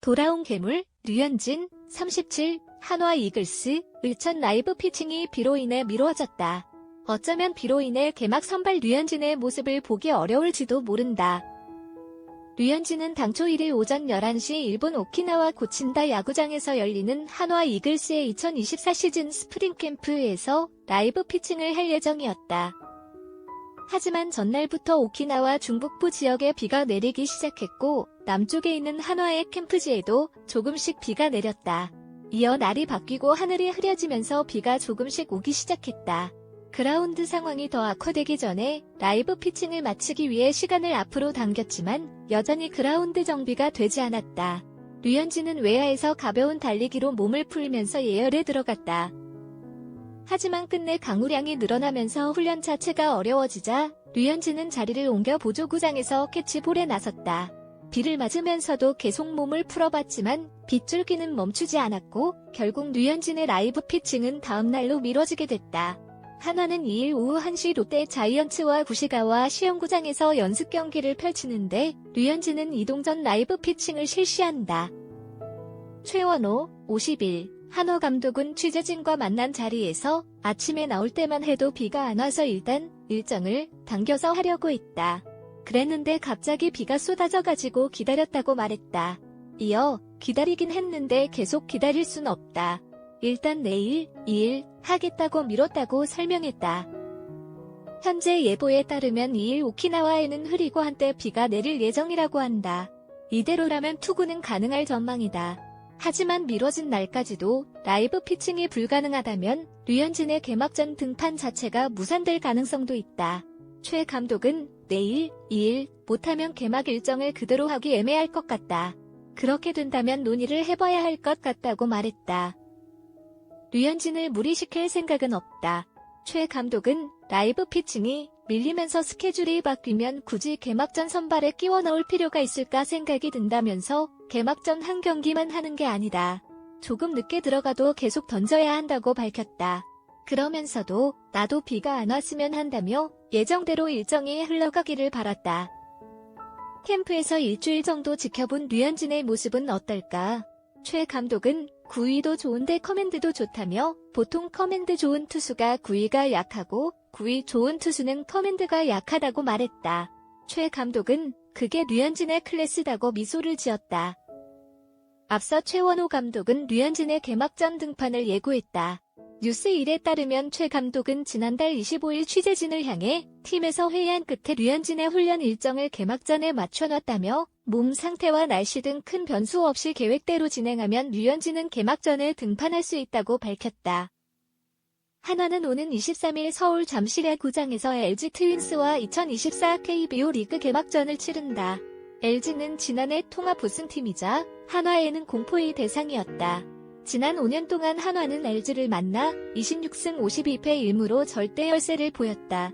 돌아온 괴물, 류현진, 37, 한화 이글스, 을천 라이브 피칭이 비로 인해 미뤄졌다. 어쩌면 비로 인해 개막 선발 류현진의 모습을 보기 어려울지도 모른다. 류현진은 당초 1일 오전 11시 일본 오키나와 고친다 야구장에서 열리는 한화 이글스의 2024 시즌 스프링 캠프에서 라이브 피칭을 할 예정이었다. 하지만 전날부터 오키나와 중북부 지역에 비가 내리기 시작했고 남쪽에 있는 한화의 캠프지에도 조금씩 비가 내렸다. 이어 날이 바뀌고 하늘이 흐려지면서 비가 조금씩 오기 시작했다. 그라운드 상황이 더 악화되기 전에 라이브 피칭을 마치기 위해 시간을 앞으로 당겼지만 여전히 그라운드 정비가 되지 않았다. 류현진은 외야에서 가벼운 달리기로 몸을 풀면서 예열에 들어갔다. 하지만 끝내 강우량이 늘어나면서 훈련 자체가 어려워지자 류현진은 자리를 옮겨 보조구장에서 캐치볼에 나섰다. 비를 맞으면서도 계속 몸을 풀어봤지만 빗줄기는 멈추지 않았고 결국 류현진의 라이브 피칭은 다음날로 미뤄지게 됐다. 한화는 2일 오후 1시 롯데 자이언츠와 구시가와 시험구장에서 연습 경기를 펼치는데 류현진은 이동 전 라이브 피칭을 실시한다. 최원호, 50일, 한화 감독은 취재진과 만난 자리에서 아침에 나올 때만 해도 비가 안 와서 일단 일정을 당겨서 하려고 했다. 그랬는데 갑자기 비가 쏟아져가지고 기다렸다고 말했다. 이어 기다리긴 했는데 계속 기다릴 순 없다. 일단 내일, 2일 하겠다고 미뤘다고 설명했다. 현재 예보에 따르면 2일 오키나와에는 흐리고 한때 비가 내릴 예정이라고 한다. 이대로라면 투구는 가능할 전망이다. 하지만 미뤄진 날까지도 라이브 피칭이 불가능하다면 류현진의 개막전 등판 자체가 무산될 가능성도 있다. 최 감독은 내일, 2일 못하면 개막 일정을 그대로 하기 애매할 것 같다. 그렇게 된다면 논의를 해봐야 할 것 같다고 말했다. 류현진을 무리시킬 생각은 없다. 최 감독은 라이브 피칭이 밀리면서 스케줄이 바뀌면 굳이 개막전 선발에 끼워 넣을 필요가 있을까 생각이 든다면서 개막전 한 경기만 하는 게 아니다. 조금 늦게 들어가도 계속 던져야 한다고 밝혔다. 그러면서도 나도 비가 안 왔으면 한다며 예정대로 일정이 흘러가기를 바랐다. 캠프에서 일주일 정도 지켜본 류현진의 모습은 어떨까? 최 감독은 구위도 좋은데 커맨드도 좋다며 보통 커맨드 좋은 투수가 구위가 약하고 구위 좋은 투수는 커맨드가 약하다고 말했다. 최 감독은 그게 류현진의 클래스다고 미소를 지었다. 앞서 최원호 감독은 류현진의 개막전 등판을 예고했다. 뉴스 1에 따르면 최 감독은 지난달 25일 취재진을 향해 팀에서 회의한 끝에 류현진의 훈련 일정을 개막전에 맞춰놨다며 몸 상태와 날씨 등 큰 변수 없이 계획대로 진행하면 류현진은 개막전에 등판할 수 있다고 밝혔다. 한화는 오는 23일 서울 잠실의 구장에서 LG 트윈스와 2024 KBO 리그 개막전을 치른다. LG는 지난해 통합 우승팀이자 한화에는 공포의 대상이었다. 지난 5년 동안 한화는 LG를 만나 26승 52패 1무로 절대 열세를 보였다.